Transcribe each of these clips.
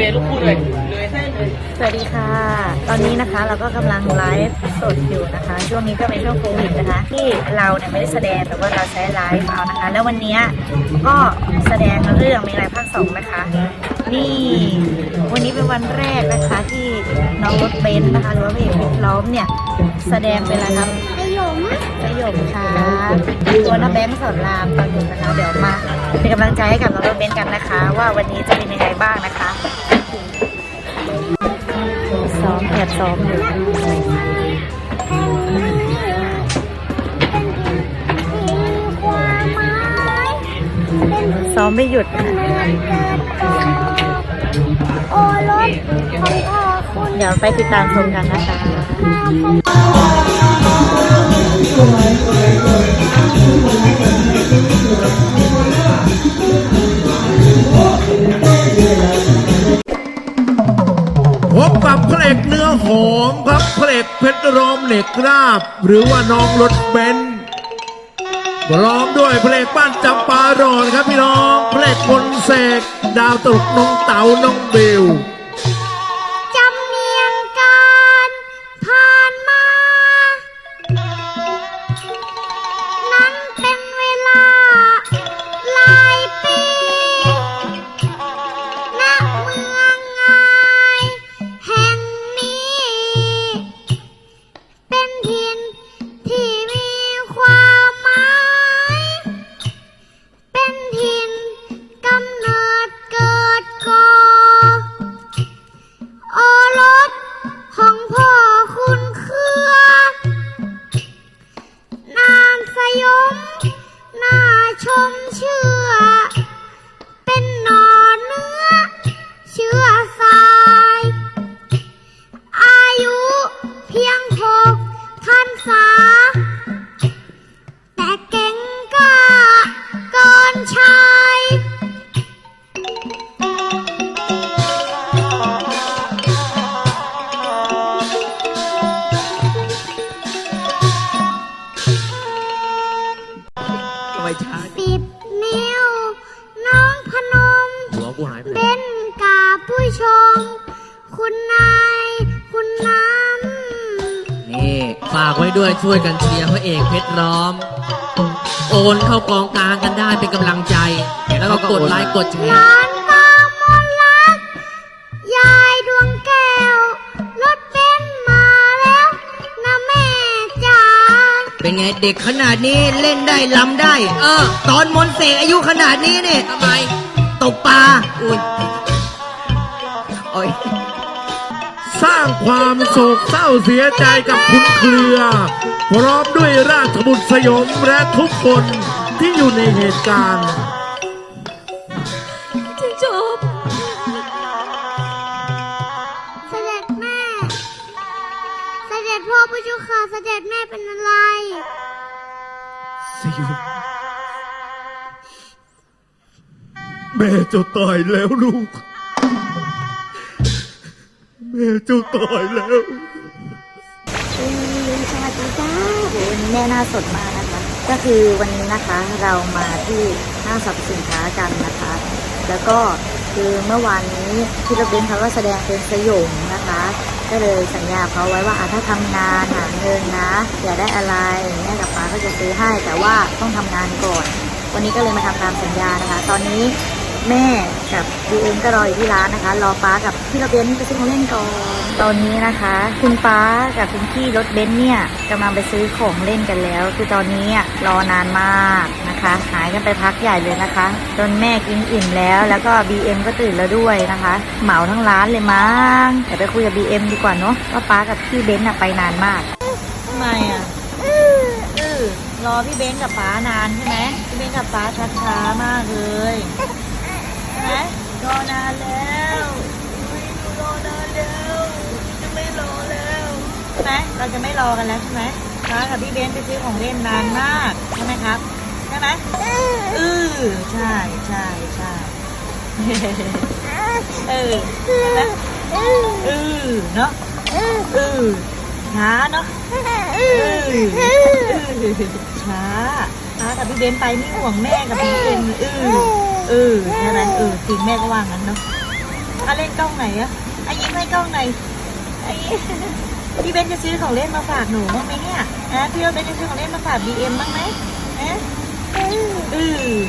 เลยลูกพูดเลยเลยให้เลยสวัสดีค่ะ ตอนนี้นะคะเราก็กำลังไลฟ์สดอยู่นะคะ ช่วงนี้ก็เป็นช่วงโควิดนะคะ ที่เราเนี่ยไม่ได้แสดงแต่ว่าเราใช้ไลฟ์เอานะคะ แล้ววันเนี้ยก็แสดงเรื่องมีอะไรภาคสองนะคะ นี่วันนี้เป็นวันแรกนะคะที่น้องรถเบนซ์นะคะหรือว่าพระเอกเพชรล้อมเนี่ยแสดงเป็นอะไรครับขยมประโยคค่ะตัวน้าแบงค์สอนรามตอนนี้นะคะเดี๋ยวมา เป็นกำลังใจให้กับน้องรถเบนซ์กันนะคะ ว่าวันนี้จะเป็นยังไงบ้างนะคะซ้อมแอบซ้อมอยู่ความหมซ้อมไม่หยุดเดือเกิดก่อนโอรสของพ่อคุณเดี๋ยวไปติดตามชมกันนะคะงาม อหอมครับพระเอกเพชรรอมเหล็กราบ หรือว่าน้องรถเบนซ์พร้อมด้วยพระเอกบ้านจำปารอนครับพี่น้องพระเอกมนเสกดาวตลกน้องเต๋าน้องเบล สิบนิ้ว น้องพนม หัวกูหายไปไหนเป็นกาผู้ชม คุณนาย คุณน้นี่ฝากไว้ด้วยช่วยกันเชียร์พระเอกเพชรล้อม โอนเข้ากองกลางกันได้เป็นกำลังใจ แล้วก็กดไลค์กดแชำร์หลาน เป็นไงเด็กขนาดนี้เล่นได้ลำได้ เออ ตอนมนต์เสกอายุขนาดนี้เนี่ยทำไม ตกปลาอุ้ยโอ้ยสร้างความโศกเศร้าเสียใจกับคุณเครือ พร้อมด้วยราชบุตรสยมและทุกคนที่อยู่ในเหตุการณ์ ค่ะเสด็จแม่เป็นอะไร สยบแม่เจ้าตายแล้วลูก แม่เจ้าตายแล้วสวัสดีจ้าโหวันนี้แม่หน้าสดมากนะคะ ก็คือวันนี้นะคะเรามาที่ห้างสรรพสินค้ากันนะคะ แล้วก็คือเมื่อวานนี้ที่เราเป็นเขาก็แสดงเป็นสยมนะคะ ก็เลยสัญญาเขาไว้ว่าถ้าทำงานหาเงินนะอยากได้อะไรแม่กับป้าก็จะซื้อให้แต่ว่าต้องทำงานก่อน วันนี้ก็เลยมาทำตามสัญญานะคะ ตอนนี้ แม่กับดีเอ็มก็รออยู่ที่ร้านนะคะ รอป้ากับพี่รถเบนซ์ไปซื้อของเล่นก่อนตอนนี้นะคะ คุณป้ากับคุณพี่รถเบนซ์เนี่ยกำลังไปซื้อของเล่นกันแล้ว คือตอนนี้รอนานมากนะคะ หายกันไปพักใหญ่เลยนะคะ จนแม่กินอิ่มแล้ว แล้วก็ BM ก็ตื่นแล้วด้วยนะคะ เหมาทั้งร้านเลยมั้งแต่ไปคุยกับ BM ดีกว่าเนาะว่าป้ากับพี่เบนซ์อะไปนานมากทำไมอือรอพี่เบนซ์กับป้านานใช่ไหมพี่เบนซ์กับป้าช้าๆมากเลย มรอนานแล้วอุ๊ยหนูรอนานแล้วจะไม่รอแล้วใช่ไหมเราจะไม่รอกันแล้วใช่ไหมป้ากับพี่เบนซ์ไปซื้อของเล่นนานมากใช่ไหมครับใช่ไหมอือใช่ใช่ใช่เออใช่ไหมอือเนาะอือช้าเนาะช้าช้ากับพี่เบนไปนี่ห่วงแม่กับพี่เอ็นเออ เออใช่ไหมเออจริงแม่ก็ว่างั้นเนาะอะเล่นกล้องไหนอะอะยิ้มให้กล้องไหนอี้พี่เบนจะซื้อของเล่นมาฝากหนูบ้างไหมเนี่ยนะพี่เบนจะซื้อของเล่นมาฝากบีเอ็มบ้างไหมนะอืออือ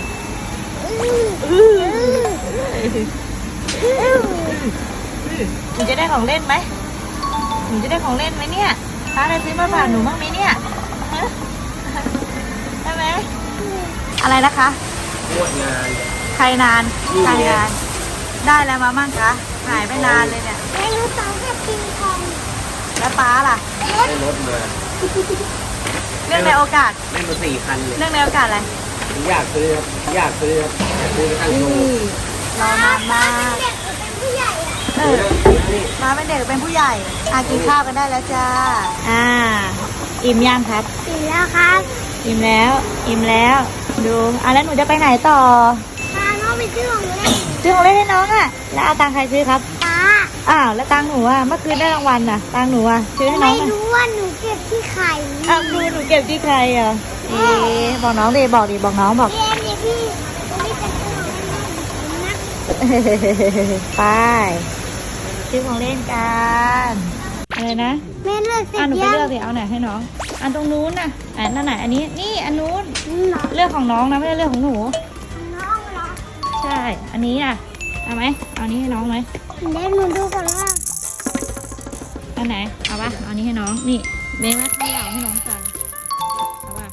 อือหนูจะได้ของเล่นไหมหนูจะได้ของเล่นไหมเนี่ยป้าได้ซื้อมาฝากหนูบ้างไหมเนี่ยฮะใช่ไหมอะไรนะคะใครนานใครนาน ได้อะไรมามั่งคะ หายไปนานเลยเนี่ยไดโนเสาร์กับปิงปองแล้วป้าล่ะ ได้รถมาเรื่องในโอกาส ได้มาสี่คันเลยเรื่องในโอกาสอะไร อยากซื้อครับอยากซื้อครับอยากซื้อไปตั้งโชนี่ว์รอนานมากเด็กเป็นผู้ใหญ่อะเออมาเป็นเด็กเป็นผู้ใหญ่อากินข้าวกันได้แล้วจ้า อ่า อิ่มยังครับสีแล้วครับอิ่มแล้ว อิ่มแล้ว ดูอะแล้วหนูจะไปไหนต่อ พาน้องไปซื้อของเล่นซื้อของเล่นให้น้องอะ แล้วเอาตังค์ใครซื้อครับ ป้าอ้าวแล้วตังค์หนูอะเมื่อคืนได้รางวัลน่ะ ตังค์หนูอะซื้อให้น้ไม่องอะรู้ว่าหนูเก็บที่ไข่อ้าวคือหนูเก็บที่ใครอะเอ๊ะบอกน้องดิบอกดิบอกน้องบอก เรียนเนี่ยพี่วันนี้จะซื้อของเล่นให้ผมนะไปซื้อของเล่นกันอะไรนะแม่เลือกเสร็อะจหนูไปยังเลือกสิเอาไหนให้น้องอันตรงนู้นน่ะอันนั่นไหนอันนี้นี่อันนู้นนี่เหรอเลือกของน้องนะไม่ได้เลือกของหนูน้องเหรอใช่ อันนี้อะ เอาไหม เอานี้ให้น้องไหมเดี๋ยวหนูดูก่อนว่าอันไหน เอาปะเอานี้ให้น้อง นี่เบนว่าให้เอาให้น้องฟังเอาปะ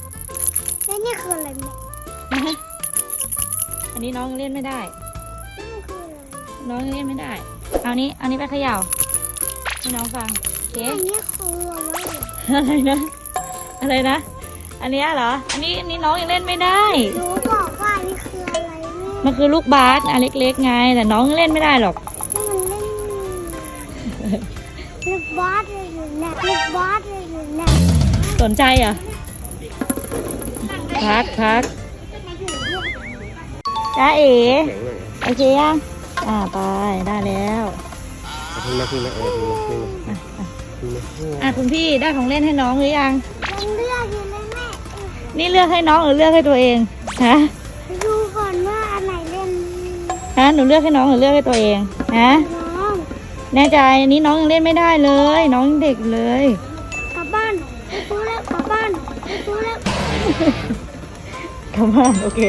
แล้วนี่คืออะไรแม่อันนี้น้องยังเล่นไม่ได้นี่คืออะไรน้องยังเล่นไม่ได้ เอานี้ เอานี้ไปเขย่าให้น้องฟังโอเคอันนี้คืออะไรอะไรนะ อะไรนะ อันเนี้ยเหรอ อันนี้อันนี้น้องยังเล่นไม่ได้หนูบ ม่มันคือลูกบาสอันเล็กๆไง แต่น้องยังเล่นไม่ได้หรอกนี่มันเล่นลูกบอสเลยอยู่เนี่ยลูกบอสเลยอยู่เนี่ยสนใจเหรอะ พักพักจ้าเอ๋แข็งเลยโอเคยังอ่าไปได้แล้วพึ่งมาพึ่งมาเออพึ่งมาพึ่งมาพึ่งมาอะคุณพี่ได้ของเล่นให้น้องหรือยัง ยังเลือกอยู่เลยแม่เออนี่เลือกให้น้องหรือเลือกให้ตัวเองฮะ ดูก่อนว่าอันไหนเล่น ฮะหนูเลือกให้น้องหรือเลือกให้ตัวเองฮะน้องแน่ใจอันนี้น้องยังเล่นไม่ได้เลย น้องยังเด็กอยู่เลย กลับบ้านไปซื้อแล้วกลับบ้านไปซื้อแล้ว กลับบ้านโอเค